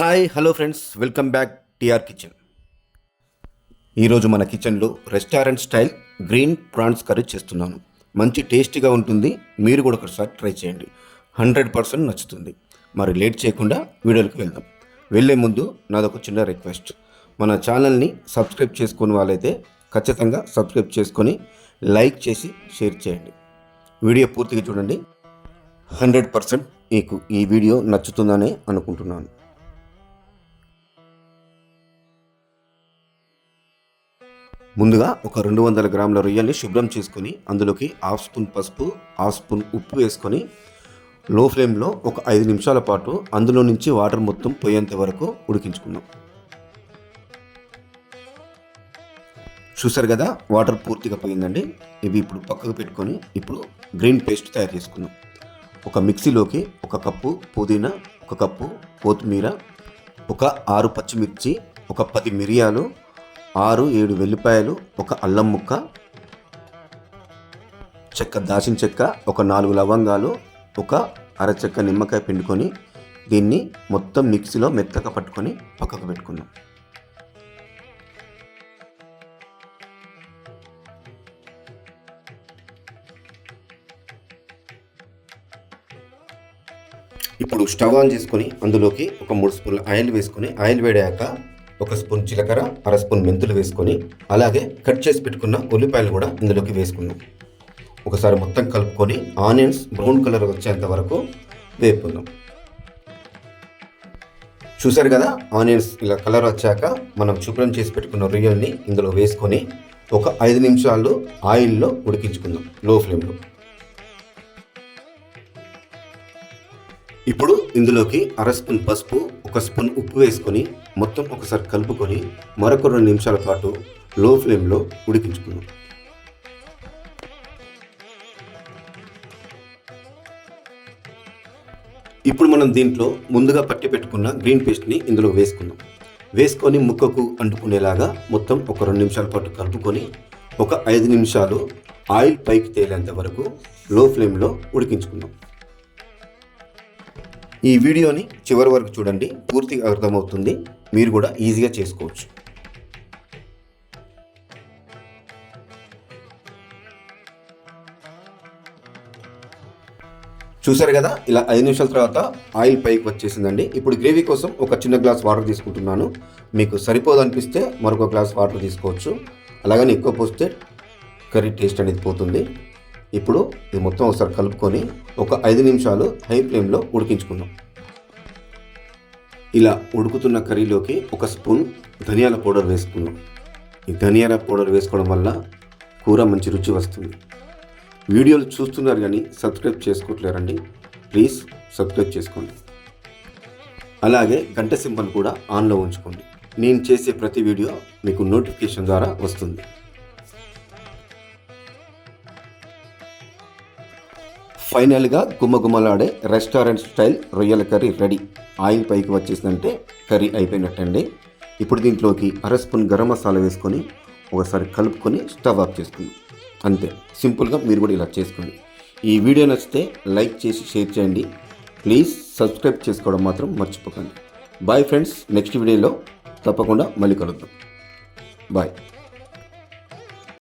Hi hello friends welcome back TR kitchen. ఈరోజు మన కిచెన్లో restaurant style green prawns curry చేస్తున్నాను. మంచి టేస్టీగా ఉంటుంది మీరు కూడా ఒకసారి ట్రై చేయండి. హండ్రెడ్ పర్సెంట్ నచ్చుతుంది. మరి లేట్ చేయకుండా వీడియోకి వెళ్దాం. వెళ్ళే ముందు నాదొక చిన్న రిక్వెస్ట్. మన ఛానల్ని సబ్స్క్రైబ్ చేసుకుని వాళ్ళైతే ఖచ్చితంగా సబ్స్క్రైబ్ చేసుకొని లైక్ చేసి షేర్ చేయండి. వీడియో పూర్తిగా చూడండి. హండ్రెడ్ పర్సెంట్ మీకు ఈ వీడియో నచ్చుతుందనే అనుకుంటున్నాను. ముందుగా ఒక రెండు వందల గ్రాముల రొయ్యల్ని శుభ్రం చేసుకొని అందులోకి హాఫ్ స్పూన్ పసుపు హాఫ్ స్పూన్ ఉప్పు వేసుకొని లో ఫ్లేమ్లో ఒక ఐదు నిమిషాల పాటు అందులో నుంచి వాటర్ మొత్తం పోయేంత వరకు ఉడికించుకుందాం. చూసారు కదా వాటర్ పూర్తిగా పోయిందండి. ఇవి ఇప్పుడు పక్కకు పెట్టుకొని ఇప్పుడు గ్రీన్ పేస్ట్ తయారు చేసుకుందాం. ఒక మిక్సీలోకి ఒక కప్పు పుదీనా ఒక కప్పు కొత్తిమీర ఒక ఆరు పచ్చిమిర్చి ఒక పది మిరియాలు ఆరు ఏడు వెల్లిపాయలు ఒక అల్లం ముక్క చెక్క దాచిన చెక్క ఒక నాలుగు లవంగాలు ఒక అరచెక్క నిమ్మకాయ పిండుకొని దీన్ని మొత్తం మిక్సీలో మెత్తగా పట్టుకొని పక్కకు పెట్టుకున్నాం ఇప్పుడు స్టవ్ ఆన్ చేసుకొని అందులోకి ఒక మూడు స్పూన్ల ఆయిల్ వేసుకొని ఆయిల్ వేడాక ఒక స్పూన్ జీలకర్ర అర స్పూన్ మెంతులు వేసుకొని అలాగే కట్ చేసి పెట్టుకున్న ఉల్లిపాయలు కూడా ఇందులోకి వేసుకుందాం. ఒకసారి మొత్తం కలుపుకొని ఆనియన్స్ బ్రౌన్ కలర్ వచ్చేంత వరకు వేపుకుందాం. చూసారు కదా ఆనియన్స్ ఇలా కలర్ వచ్చాక మనం శుభ్రం చేసి పెట్టుకున్న రొయ్యల్ని ఇందులో వేసుకొని ఒక ఐదు నిమిషాలు ఆయిల్లో ఉడికించుకుందాం లో ఫ్లేమ్లో. ఇప్పుడు ఇందులోకి అర స్పూన్ పసుపు ఒక స్పూన్ ఉప్పు వేసుకొని మొత్తం ఒకసారి కలుపుకొని మరొక రెండు నిమిషాల పాటు లో ఫ్లేమ్లో ఉడికించుకుందాం. ఇప్పుడు మనం దీంట్లో ముందుగా పట్టి పెట్టుకున్న గ్రీన్ పేస్ట్ని ఇందులో వేసుకుందాం. వేసుకొని ముక్కకు అంటుకునేలాగా మొత్తం ఒక రెండు నిమిషాల పాటు కలుపుకొని ఒక ఐదు నిమిషాలు ఆయిల్ పైకి తేలేంత వరకు లో ఫ్లేమ్లో ఉడికించుకుందాం. ఈ వీడియోని చివరి వరకు చూడండి. పూర్తిగా అర్థమవుతుంది. మీరు కూడా ఈజీగా చేసుకోవచ్చు. చూసారు కదా? ఇలా ఐదు నిమిషాల తర్వాత ఆయిల్ పైకి వచ్చేసిందండి. ఇప్పుడు గ్రేవీ కోసం ఒక చిన్న గ్లాస్ వాటర్ తీసుకుంటున్నాను. మీకు సరిపోదు అనిపిస్తే మరొక గ్లాస్ వాటర్ తీసుకోవచ్చు. అలాగని ఎక్కువ పోస్తే కర్రీ టేస్ట్ అనేది పోతుంది. ఇప్పుడు ఇది మొత్తం ఒకసారి కలుపుకొని ఒక ఐదు నిమిషాలు హై ఫ్లేమ్లో ఉడికించుకుందాం. ఇలా ఉడుకుతున్న కర్రీలోకి ఒక స్పూన్ ధనియాల పౌడర్ వేసుకుందాం. ఈ ధనియాల పౌడర్ వేసుకోవడం వల్ల కూర మంచి రుచి వస్తుంది. వీడియోలు చూస్తున్నారు కానీ సబ్స్క్రైబ్ చేసుకోవట్లేరండి ప్లీజ్ సబ్స్క్రైబ్ చేసుకోండి. అలాగే గంట సింబల్ కూడా ఆన్లో ఉంచుకోండి. నేను చేసే ప్రతి వీడియో మీకు నోటిఫికేషన్ ద్వారా వస్తుంది. ఫైనల్గా గుమ్మగుమ్మలాడే రెస్టారెంట్ స్టైల్ రొయ్యల కర్రీ రెడీ. ఆయిల్ పైకి వచ్చేసిందంటే కర్రీ అయిపోయినట్టండి. ఇప్పుడు దీంట్లోకి అర స్పూన్ గరం మసాలా వేసుకొని ఒకసారి కలుపుకొని స్టవ్ ఆఫ్ చేసుకుంది. అంతే సింపుల్గా మీరు కూడా ఇలా చేసుకోండి. ఈ వీడియో నచ్చితే లైక్ చేసి షేర్ చేయండి. ప్లీజ్ సబ్స్క్రైబ్ చేసుకోవడం మాత్రం మర్చిపోకండి. బాయ్ ఫ్రెండ్స్ నెక్స్ట్ వీడియోలో తప్పకుండా మళ్ళీ కలుద్దాం. బాయ్.